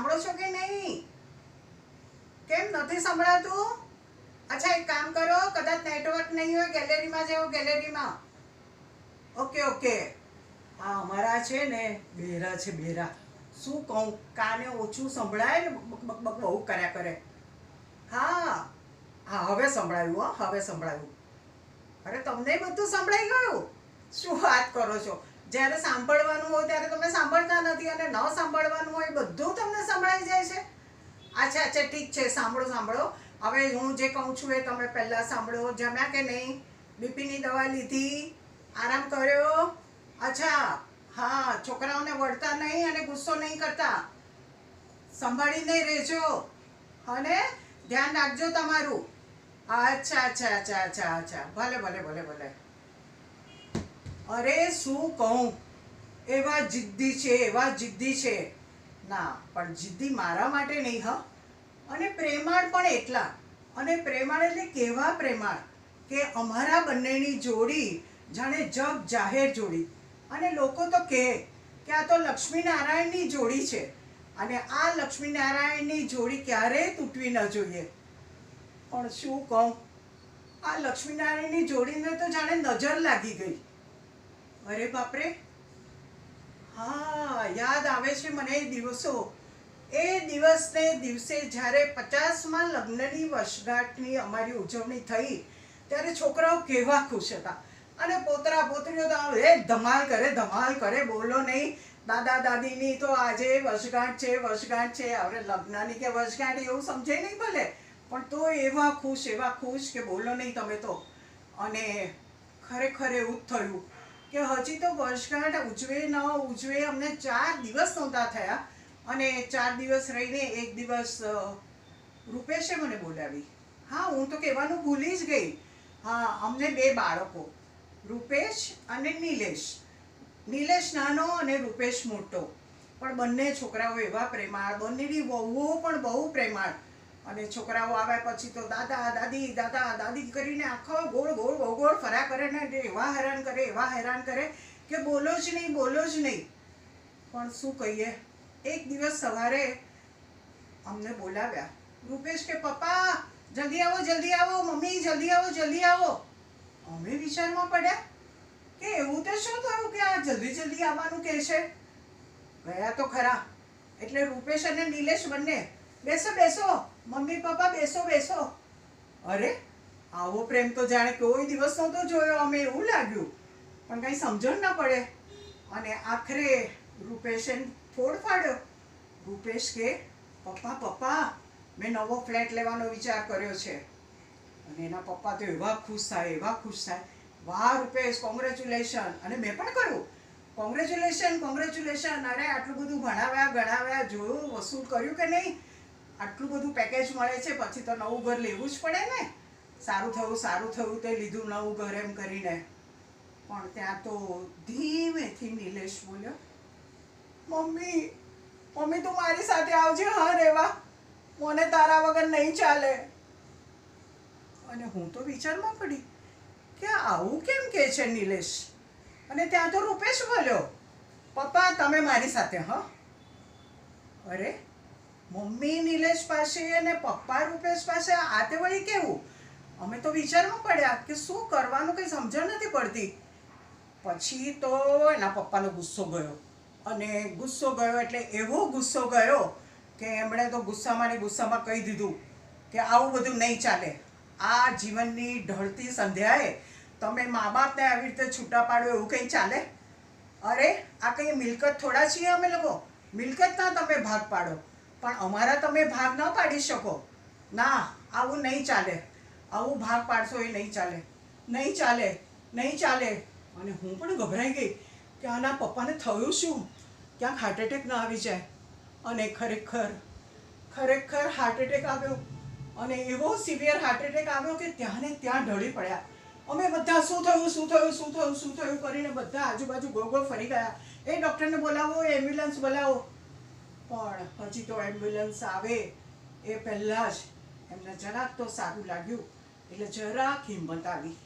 સાંભળો છો કે નહીં? કેમ નથી સંભળાતું? અચ્છા, એક કામ કરો, કદાચ નેટવર્ક નહીં હોય ગેલેરીમાં જાઓ ગેલેરીમાં ઓકે ઓકે હા અમારા છે ને, બેરા છે, બેરા. શું કહું? કાને ઓછું સંભળાય ને બક બક, બહુ કર્યા કરે. હા. હા, હવે સંભળાયું, હો, હવે સંભળાયું. અરે, તમને બધું સંભળાઈ ગયું? શું વાત કરો છો? જ્યારે સાંભળવાનું હોય ત્યારે તમે સાંભળતા નથી અને ન સાંભળવાનું હોય બધું તમને સંભળાઈ જાય છે. અચ્છા અચ્છા, ઠીક છે, સાંભળો સાંભળો. હવે હું જે કહું છું એ તમે પહેલાં સાંભળો. જમ્યા કે નહીં? બીપીની દવા લીધી. આરામ કર્યો? અચ્છા, હા, છોકરાઓને વળતા નહીં અને ગુસ્સો નહીં કરતા. સંભાળીને રહેજો. અને ધ્યાન રાખજો તમારું. અચ્છા અચ્છા અચ્છા અચ્છા અચ્છા. ભલે ભલે ભલે ભલે. અરે શું કહું? એવા જિદ્દી છે, એવા જિદ્દી છે. ના, પણ જિદ્દી મારા માટે નહીં, હ. અને પ્રેમાળ પણ એટલા. અને પ્રેમાળ એટલે કેવા પ્રેમાળ? કે અમારા બંનેની જોડી જાણે જગ જાહેર જોડી. અને લોકો તો કહે કે આ તો લક્ષ્મીનારાયણની જોડી છે. અને આ લક્ષ્મીનારાયણની જોડી ક્યારેય તૂટવી ન જોઈએ? પણ શું કહું? આ લક્ષ્મીનારાયણની જોડીને તો જાણે નજર લાગી ગઈ. અરે બાપરે. હા, યાદ આવે છે મને એ દિવસો. એ દિવસને દિવસે જ્યારે પચાસમાં લગ્નની વર્ષગાંઠની અમારી ઉજવણી થઈ, ત્યારે છોકરાઓ કેવા ખુશ હતા. અને પોતરા પોતરીઓ તો એ ધમાલ કરે ધમાલ કરે, બોલો નહીં. દાદા દાદીની તો આજે વર્ષગાંઠ છે વર્ષગાંઠ છે. હવે લગ્નની કે વર્ષગાંઠ એવું સમજે નહીં ભલે. પણ તો એવા ખુશ એવા ખુશ કે બોલો નહીં તમે તો. અને ખરેખર એવું થયું. કે હજી તો વર્ષગાંઠ ઉજવે ન ઉજવે, અમને ચાર દિવસ નહોતા થયા. અને ચાર દિવસ રહીને એક દિવસ રૂપેશે મને બોલાવી. હા, હું તો કહેવાનું ભૂલી જ ગઈ. હા, અમને બે બાળકો, રૂપેશ અને નિલેશ. નિલેશ નાનો અને રૂપેશ મોટો. પણ બંને છોકરાઓ એવા પ્રેમાળ, બંનેની વહુઓ પણ બહુ પ્રેમાળ. અને છોકરાઓ આવ્યા પછી તો દાદા, દાદી દાદા, દાદી કરીને આખો ગોળ ગોળ ગોળ ગોળ ફર્યા કરે ને એવા હેરાન કરે, એવા હેરાન કરે કે બોલો જ નહીં, બોલો જ નહીં. પણ શું કહીએ? એક દિવસ સવારે અમને બોલાવ્યા, રૂપેશ કે પપ્પા, જલ્દી આવો જલ્દી આવો, મમ્મી, જલ્દી આવો જલ્દી આવો. અમે વિચારમાં પડ્યા કે એવું તો શું થયું કે આ જલ્દી જલ્દી આવવાનું કહે છે ગયા તો ખરા. એટલે રૂપેશ અને નિલેશ બંને, બેસો બેસો. મમ્મી, પપ્પા, બેસો બેસો. અરે, આવો પ્રેમ તો જાણે કોઈ દિવસ નહોતો જોયો, અમે એવું લાગ્યું. પણ કંઈ સમજણ ન પડે. અને આખરે રૂપેશે ફોડ ફાડ્યો રૂપેશ કે, પપ્પા પપ્પા, મેં નવો ફ્લેટ લેવાનો વિચાર કર્યો છે. અને એના પપ્પા તો એવા ખુશ થાય, એવા ખુશ થાય. વાહ, રૂપેશ કોંગ્રેચ્યુલેશન અને મેં પણ કર્યું. કોંગ્રેચ્યુલેશન કોંગ્રેચ્યુલેશન અરે, આટલું બધું ભણાવ્યા, ગણાવ્યા, જોયું, વસૂલ કર્યું કે નહીં? આટલું બધું પેકેજ મળે છે, પછી તો નવું ઘર લેવું જ પડે ને. સારું થયું સારું થયું તે લીધું નવું ઘર એમ કરીને. પણ ત્યાં તો ધીમેથી નિલેશ બોલ્યો, મમ્મી મમ્મી તું મારી સાથે આવજે, હા રેવા. મને તારા વગર નહીં ચાલે. અને હું તો વિચારમાં પડી કે આવું કેમ કે છે નિલેશ? અને ત્યાં તો રૂપેશ બોલ્યો, પપ્પા, તમે મારી સાથે, હા? અરે મમ્મી નિલેશ પાસે અને પપ્પા રૂપેશ પાસે આ તે વળી કેવું? અમે તો વિચારમાં પડ્યા કે શું કરવાનું કંઈ સમજણ નથી પડતી. પછી તો એના પપ્પાનો ગુસ્સો ગયો. અને ગુસ્સો ગયો એટલે એવો ગુસ્સો ગયો કે એમણે તો ગુસ્સામાં ને ગુસ્સામાં કહી દીધું કે આવું બધું નહીં ચાલે. આ જીવનની ઢળતી સંધ્યાએ તમે મા બાપને આવી રીતે છૂટા પાડો એવું કંઈ ચાલે? અરે, આ કંઈ મિલકત થોડા છીએ અમે લોકો? મિલકતના તમે ભાગ પાડો. પણ અમારા તમે ભાગ ન પાડી શકો. ના, આવું નહીં ચાલે. આવું ભાગ પાડશો એ નહીં ચાલે. નહીં ચાલે નહીં ચાલે. અને હું પણ ગભરાઈ ગઈ કે આના પપ્પાને થયું શું? ક્યાંક હાર્ટ એટેક ન આવી જાય. અને ખરેખર ખરેખર હાર્ટ એટેક આવ્યો. અને એવો સિવિયર હાર્ટ એટેક આવ્યો કે ત્યાં ને ત્યાં ઢળી પડ્યા. અમે બધા શું થયું શું થયું શું થયું શું થયું કરીને બધા આજુબાજુ ગોળ ગોળ ફરી ગયા. એ ડૉક્ટરને બોલાવો એમ્બ્યુલન્સ બોલાવો. પણ હજી તો એમ્બ્યુલન્સ આવે એ પહેલાં જ એમને જરાક તો સારું લાગ્યું. એટલે જરાક હિંમત આવી.